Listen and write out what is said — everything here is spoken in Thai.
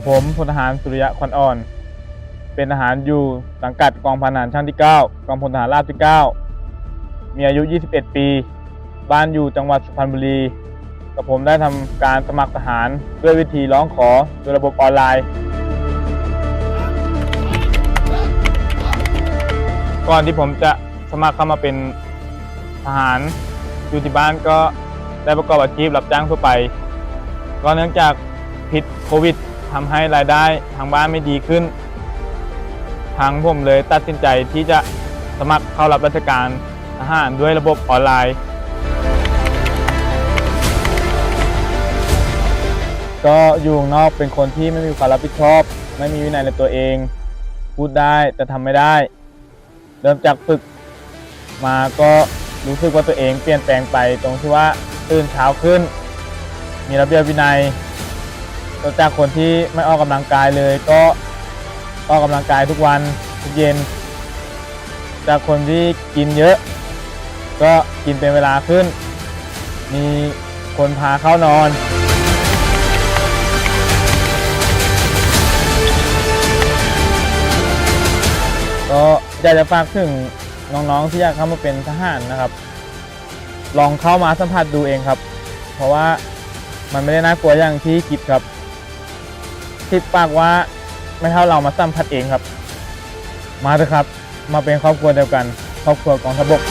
กับผมพลทหารสุริยะควันอ่อน เป็นทหารอยู่สังกัดกองพันทหารช่างที่ 9 กองพลทหารราบที่ 9 มีอายุ 21 ปี บ้านอยู่จังหวัดสุพรรณบุรี กับผมได้ทำการสมัครทหารด้วยวิธีร้องขอโดยระบบออนไลน์ ก่อนที่ผมจะสมัครเข้ามาเป็นทหารอยู่ที่บ้านก็ได้ประกอบอาชีพรับจ้างทั่วไป ก็เนื่องจากพิษโควิด ทำให้รายได้ทางบ้านไม่ดีขึ้น ทางผมเลยตัดสินใจที่จะสมัครเข้ารับราชการทหารด้วยระบบออนไลน์ ก็อยู่ข้างนอกเป็นคนที่ไม่มีความรับผิดชอบ ไม่มีวินัยในตัวเอง พูดได้แต่ทำไม่ได้ เริ่มจากฝึกมาก็รู้สึกว่าตัวเองเปลี่ยนแปลงไปตรงที่ว่าตื่นเช้าขึ้น มีระเบียบวินัย ก็จากคนที่ไม่ออกกำลังกายเลยก็ออกกำลังกายทุกวันทุกเย็น จากคนที่กินเยอะ ก็กินเป็นเวลาขึ้น มีคนพาเข้านอนก็อยากจะฝากถึงน้องๆที่อยากเข้ามาเป็นทหารนะครับ ลองเข้ามาสัมผัสดูเองครับ เพราะว่ามันไม่ได้น่ากลัวอย่างที่คิดครับ คิดปากว่าไม่เท่าเรามาสัมผัสเองครับ มาเถอะครับ มาเป็นครอบครัวเดียวกัน ครอบครัวกองทัพบก